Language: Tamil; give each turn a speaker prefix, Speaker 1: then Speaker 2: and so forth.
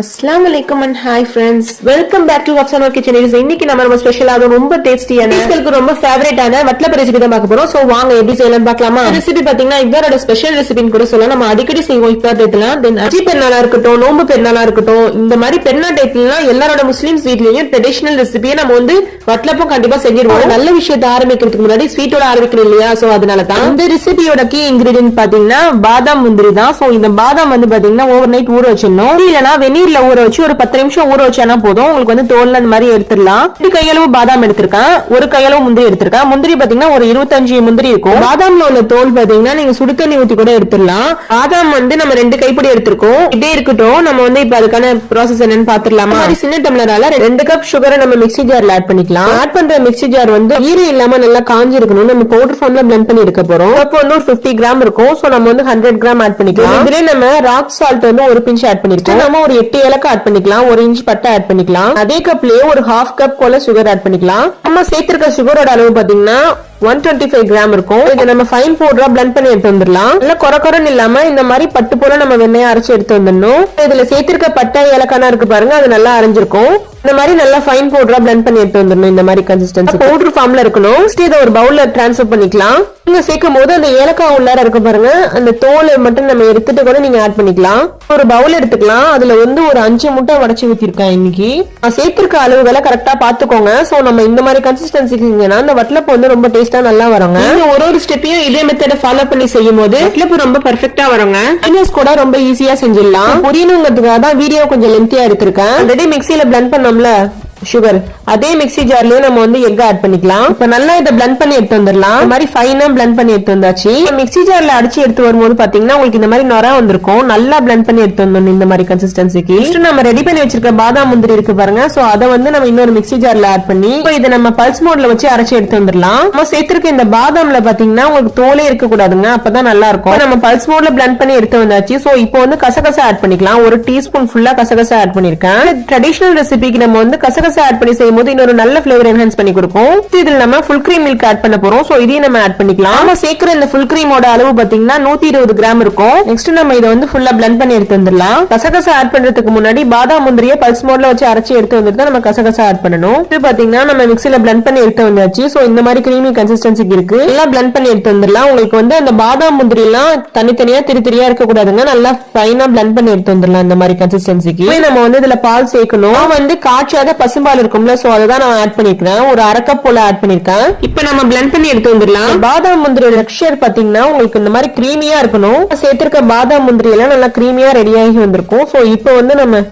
Speaker 1: அஸ்லாம் வலைக்கம் and hi friends welcome back to Afsano kitchen is இன்னைக்கு நம்ம ரொம்ப ஸ்பெஷலாக ரொம்ப டேஸ்டியான உங்களுக்கு ரொம்ப ஃபேவரட்டான வட்டலப்ப ரெசிபி தான் பார்க்க போறோம். சோ வாங்க எப்படி செய்யலாம் பார்க்கலாமா? ரெசிபி பாத்தீங்கன்னா இவரோட ஸ்பெஷல் ரெசிபின்னு கூட சொல்லலாம். நம்ம அடிக்கடி செய்வோம் இப்போ டேட்லாம் தென் அஜி பெருநாளா இருக்கட்டும் நோம்பு பெருநாளா இருக்கட்டும் இந்த மாதிரி பெருநா டேட்லாம் எல்லாரோட முஸ்லீம்ஸ் வீட்லயும் ட்ரெடிஷனல் ரெசிபியை நம்ம வந்து வட்டலப்பம் கண்டிப்பா செஞ்சிருவோம். நல்ல விஷயத்தை ஆரம்பிக்கிறதுக்கு முன்னாடி ஸ்வீட்டோட ஆரம்பிக்கணும் இல்லையா? சோ அதனால தான் இந்த ரெசிபியோட கீ இன்கிரீடியன்ட் பாத்தீங்கன்னா பாதாம் முந்திரி தான். சோ இந்த பாதாம் வந்து பாத்தீங்கன்னா ஓவர் நைட் ஊற வச்சிடணும். இல்லனா வெந்நீர்ல ஊற வச்சு ஒரு பத்து நிமிஷம் ஊற வச்சானா போதும். உங்களுக்கு வந்து தோல் அந்த மாதிரி எடுத்துடலாம். ரெண்டு கையளவு பாதாம் எடுத்திருக்கேன். ஒரு கையளவு முந்திரி எடுத்திருக்கேன். முந்திரி பாத்தீங்கன்னா ஒரு இருபத்தஞ்சு முந்திரி இருக்கும். பாதாம்ல உள்ள தோல் பாத்தீங்கன்னா நீங்க சுடு தண்ணி ஊத்தி கூட எடுத்துடலாம். பாதாம் வந்து நம்ம ரெண்டு கைப்பிடி எடுத்திருக்கோம். இதே இருக்கட்டும். நம்ம வந்து இப்ப அதுக்கான ப்ராசஸ் என்னன்னு பாத்துடலாமா? சின்ன டம்ளரால ரெண்டு கப் சுகரை நம்ம மிக்ஸி ஜார்ல ஆட் பண்ணிக்கலாம். ஆட் பண்ற மிக்ஸி ஜார் வந்து ஈரம் இல்லாம நல்லா காஞ்சி இருக்கணும் நம்ம பவுடர் ஃபார்ம்ல பிளெண்ட் பண்ணி எடுக்க போறோம். அப்போ வந்து ஒரு 50 கிராம் இருக்கும். சோ நம்ம வந்து ஹண்ட்ரட் கிராம் ஆட் பண்ணிக்கலாம். இதுல நம்ம ராக் சால்ட் வந்து ஒரு பிஞ்ச் ஆட் பண்ணிருக்கோம். நம்ம ஒரு எட்டு ஏலக்காய் ஆட் பண்ணிக்கலாம் ஒரு இன்ச் பட்டை ஆட் பண்ணிக்கலாம். அதே கப்லயே ஒரு ஹாஃப் கப் போல சுகர் ஆட் பண்ணிக்கலாம். நம்ம சேர்த்திருக்க சுகரோட அளவு பாத்தீங்கன்னா ஒன் டுவெண்ட்டி ஃபைவ் கிராம் இருக்கும். இதை நம்ம ஃபைன் பவுடரா பிளண்ட் பண்ணி எடுத்து வந்துடலாம். இல்ல கொர கொரன்னு இல்லாம இந்த மாதிரி பட்டு போல நம்ம வெண்ணெய் அரைச்சு எடுத்து வந்துடணும். இதுல சேர்த்திருக்க பட்டை ஏலக்கானா இருக்கு பாருங்க அது நல்லா அரைஞ்சிருக்கும். இந்த மாதிரி நல்லா ஃபைன் பவுடரா பிளண்ட் பண்ணி எடுத்து வந்துடணும் இந்த மாதிரி கன்சிஸ்டன்சி பவுடர் ஃபார்ம்ல இருக்கணும். Next இதை ஒரு பவுல்ல ட்ரான்ஸ்ஃபர் பண்ணிக்கலாம். நீங்க சேர்க்கும் போது அந்த ஏலக்காய் உள்ளார இருக்கு பாருங்க அந்த தோலை மட்டும் நம்ம எடுத்துட்டு கூட நீங்க ஆட் பண்ணிக்கலாம். ஒரு பவுல் எடுத்துக்கலாம். அதுல வந்து ஒரு அஞ்சு முட்டை உடச்சி ஊத்திருக்கேன் இன்னைக்கு. நான் சேர்த்திருக்க அளவுகளை கரெக்டா பாத்துக்கோங்க சோ நம்ம இந்த மாதிரி கன்சிஸ்டன்சி இருக்கீங்கன்னா அந்த வட்டலப்பு வந்து ரொம்ப டேஸ்ட் நல்லா வருங்க. ஒரு ஒரு ஸ்டெப்பையும் இதே மெத்தட ஃபாலோ பண்ணி செய்யும் போது வட்டலப்பு ரொம்ப பெர்ஃபெக்ட்டா வருங்க. பிகினர்ஸ் கூட ரொம்ப ஈஸியா செஞ்சிடலாம். புரியணுங்கிறதுக்காக தான் வீடியோ கொஞ்சம் லென்த்தியா எடுத்திருக்கேன். ஆல்ரெடி மிக்ஸில பிளண்ட் பண்ணோம்ல. சுகர் அதே மிக்ஸி ஜார்லயே நம்ம வந்து எக் ஆட் பண்ணிக்கலாம். இப்ப நல்லா இதை blend பண்ணி எடுத்து வந்துடலாம். இந்த மாதிரி ஃபைனா blend பண்ணி எடுத்து வந்தாச்சு. மிக்ஸி ஜார்ல அடிச்சு எடுத்து வரும்போது பாத்தீங்கன்னா உங்களுக்கு இந்த மாதிரி நொரா வந்திருக்கும். நல்லா blend பண்ணி எடுத்து வந்தோம் இந்த மாதிரி கன்சிஸ்டன்சிக்கு நம்ம ரெடி பண்ணி வச்சிருக்க பாதாம் முந்திரி இருக்கு பாருங்க. சோ அதை வந்து நம்ம இன்னொரு மிக்ஸி ஜார்ல ஆட் பண்ணி இப்போ இதை நம்ம பல்ஸ் மோட்ல வச்சு அரைச்சு எடுத்து வந்துடலாம். நம்ம சேர்த்திருக்க இந்த பாதாம்ல பாத்தீங்கன்னா உங்களுக்கு தோலே இருக்க கூடாதுங்க. அப்பதான் நல்லா இருக்கும். நம்ம பல்ஸ் மோட்ல blend பண்ணி எடுத்து வந்தாச்சு. சோ இப்போ வந்து கசகசா ஆட் பண்ணிக்கலாம். ஒரு டீஸ்பூன் ஃபுல்லா கசகசா ஆட் பண்ணிருக்கேன். ட்ரெடிஷனல் ரெசிபிக்கு நம்ம வந்து கசகசா ஆட் பண்ணி செய்யும்போது இன்னொரு நல்ல ஃபிளேவர் என்ஹான்ஸ் பண்ணி கொடுக்கும். இதுல நம்ம ஃபுல் கிரீம் மில்க் ஆட் பண்ண போறோம். சோ இதையும் நம்ம ஆட் பண்ணிக்கலாம். நம்ம சேர்க்கிற இந்த ஃபுல் கிரீமோட அளவு பாத்தீங்கன்னா நூத்தி இருபது கிராம் இருக்கும். நெக்ஸ்ட் நம்ம இதை வந்து ஃபுல்லா பிளண்ட் பண்ணி எடுத்து வந்துடலாம். கசகசா ஆட் பண்றதுக்கு முன்னாடி பாதாம் முந்திரியை பல்ஸ் மோட்ல வச்சு அரைச்சி எடுத்து வந்துட்டு நம்ம கசகசா ஆட் பண்ணணும். இது பாத்தீங்கன்னா நம்ம மிக்சில பிளண்ட் பண்ணி எடுத்து வந்தாச்சு. சோ இந்த மாதிரி கிரீமி கன்சிஸ்டன்சிக்கு இருக்கு. எல்லாம் பிளண்ட் பண்ணி எடுத்து வந்துடலாம். உங்களுக்கு வந்து அந்த பாதாம் முந்திரி எல்லாம் தனித்தனியா திரி திரியா இருக்க கூடாதுங்க நல்லா ஃபைனா பிளண்ட் பண்ணி எடுத்து வந்துடலாம் இந்த மாதிரி கன்சிஸ்டன்சிக்கு நம்ம வந்து இதுல பால் சேர்க்கணும். வந்து காய்ச்சாத பசும்பால் இருக்கும்ல சோ அதை தான் நான் ஆட் பண்ணிருக்கேன் ஒரு அரை கப் போல ஆட் பண்ணிருக்கேன். இப்போ நம்ம blend பண்ணி எடுத்து வந்துடலாம். பாதாம் முந்திரி டெக்ஸ்சர் பாத்தீங்கன்னா உங்களுக்கு இந்த மாதிரி கிரீமியா இருக்கணும். சேர்த்திருக்க பாதாம் முந்திரி எல்லாம் நல்லா கிரீமியா ரெடி ஆகி வந்திருக்கும். சோ இப்போ வந்து நம்ம